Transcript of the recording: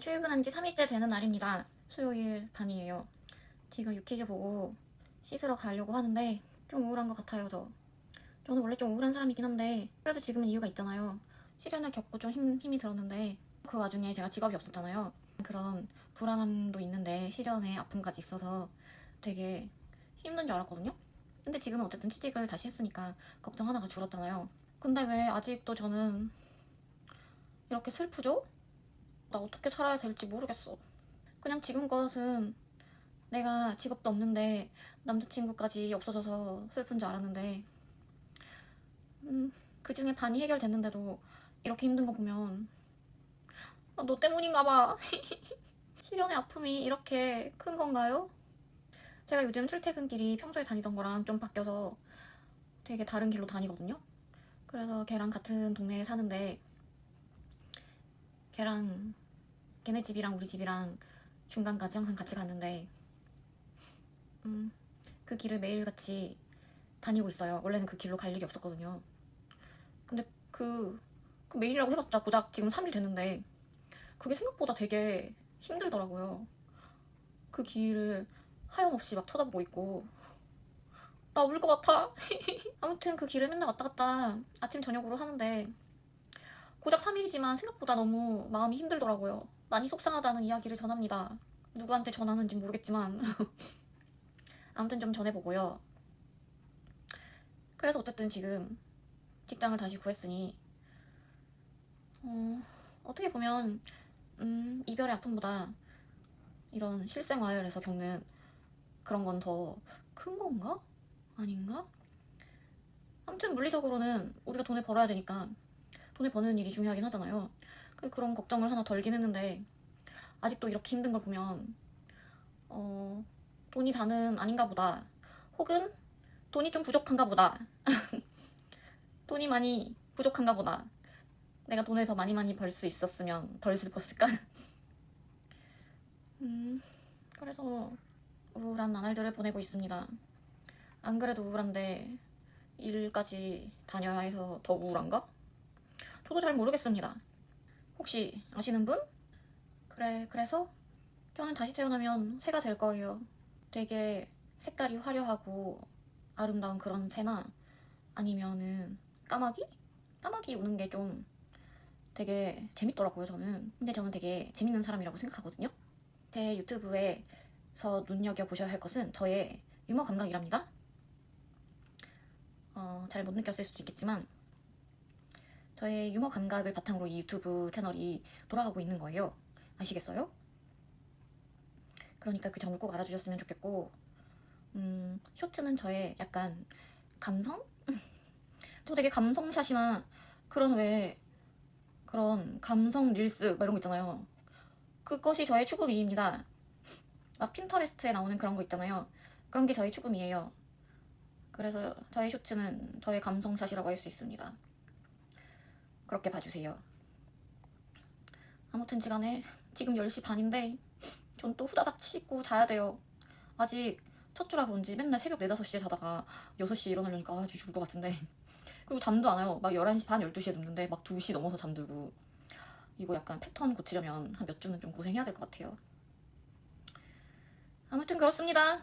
오늘 출근한 지 3일째 되는 날입니다. 수요일 밤이에요. 지금 유키즈 보고 씻으러 가려고 하는데 좀 우울한 것 같아요, 저. 저는 원래 좀 우울한 사람이긴 한데 그래도 지금은 이유가 있잖아요. 시련을 겪고 좀 힘, 힘이 들었는데 그 와중에 제가 직업이 없었잖아요. 그런 불안함도 있는데 시련에 아픔까지 있어서 되게 힘든 줄 알았거든요. 근데 지금은 어쨌든 취직을 다시 했으니까 걱정 하나가 줄었잖아요. 근데 왜 아직도 저는 이렇게 슬프죠? 나 어떻게 살아야 될지 모르겠어. 그냥 지금 것은 내가 직업도 없는데 남자친구까지 없어져서 슬픈 줄 알았는데 음, 그 중에 반이 해결됐는데도 이렇게 힘든 거 보면 아, 너 때문인가 봐. 시련의 아픔이 이렇게 큰 건가요? 제가 요즘 출퇴근길이 평소에 다니던 거랑 좀 바뀌어서 되게 다른 길로 다니거든요. 그래서 걔랑 같은 동네에 사는데 걔랑 걔네 집이랑 우리 집이랑 중간까지 항상 같이 갔는데 음, 그 길을 매일 같이 다니고 있어요. 원래는 그 길로 갈 일이 없었거든요. 근데 그, 그 매일이라고 해봤자 고작 지금 3일 됐는데 그게 생각보다 되게 힘들더라고요. 그 길을 하염없이 막 쳐다보고 있고 나 울 것 같아. 아무튼 그 길을 맨날 왔다 갔다 아침 저녁으로 하는데 고작 3일이지만 생각보다 너무 마음이 힘들더라고요. 많이 속상하다는 이야기를 전합니다. 누구한테 전하는지 모르겠지만 아무튼 좀 전해보고요. 그래서 어쨌든 지금 직장을 다시 구했으니 어, 어떻게 보면 음, 이별의 아픔보다 이런 실생활에서 겪는 그런 건 더 큰 건가? 아닌가? 아무튼 물리적으로는 우리가 돈을 벌어야 되니까 돈을 버는 일이 중요하긴 하잖아요. 그- 그런 걱정을 하나 덜긴 했는데 아직도 이렇게 힘든 걸 보면 어, 돈이 다는 아닌가 보다. 혹은 돈이 좀 부족한가 보다. 돈이 많이 부족한가 보다. 내가 돈을 더 많이 많이 벌 수 있었으면 덜 슬펐을까? 음, 그래서 우울한 나날들을 보내고 있습니다. 안 그래도 우울한데 일까지 다녀야 해서 더 우울한가? 저도 잘 모르겠습니다. 혹시 아시는 분? 그래, 그래서 저는 다시 태어나면 새가 될 거예요. 되게 색깔이 화려하고 아름다운 그런 새나 아니면은 까마귀? 까마귀 우는 게 좀 되게 재밌더라고요, 저는. 근데 저는 되게 재밌는 사람이라고 생각하거든요. 제 유튜브에서 눈여겨보셔야 할 것은 저의 유머 감각이랍니다. 어, 잘 못 느꼈을 수도 있겠지만 저의 유머 감각을 바탕으로 이 유튜브 채널이 돌아가고 있는 거예요. 아시겠어요? 그러니까 그 점을 꼭 알아주셨으면 좋겠고 음, 쇼츠는 저의 약간 감성? 저 되게 감성샷이나 그런 왜 그런 감성 릴스 막 이런 거 있잖아요. 그것이 저의 추구미입니다. 막 핀터레스트에 나오는 그런 거 있잖아요. 그런 게 저의 추구미예요. 그래서 저의 쇼츠는 저의 감성샷이라고 할 수 있습니다. 그렇게 봐주세요. 아무튼 시간에 지금 10시 반인데 전 또 후다닥 씻고 자야 돼요. 아직 첫 주라 그런지 맨날 새벽 4, 5시에 자다가 6시에 일어나려니까 아주 죽을 것 같은데 그리고 잠도 안 와요. 막 11시 반, 12시에 눕는데 막 2시 넘어서 잠들고 이거 약간 패턴 고치려면 한 몇 주는 좀 고생해야 될 것 같아요. 아무튼 그렇습니다.